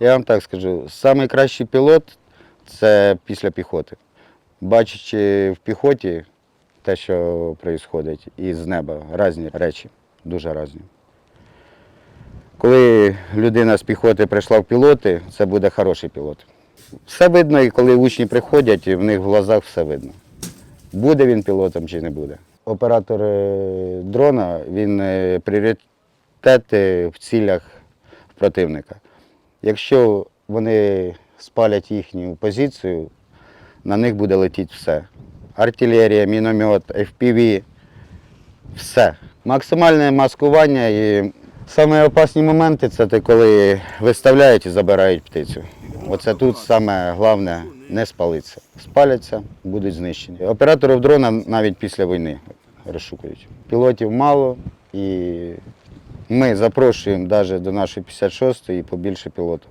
Я вам так скажу, найкращий пілот це після піхоти. Бачачи в піхоті те, що відбувається, і з неба різні речі, дуже різні. Коли людина з піхоти прийшла в пілоти, це буде хороший пілот. Все видно, і коли учні приходять, і в них в глазах все видно. Буде він пілотом чи не буде. Оператор е, дрона він е, пріоритети в цілях противника. Якщо вони спалять їхню позицію, на них буде летіти все. Артилерія, міномет, FPV, все. Максимальне маскування і самі опасні моменти це те, коли виставляють і забирають птицю. Оце тут саме головне не спалитися. Спаляться, будуть знищені. Операторів дрона навіть після війни розшукують. Пілотів мало і ми запрошуємо навіть до нашої 56-ї побільше пілотів.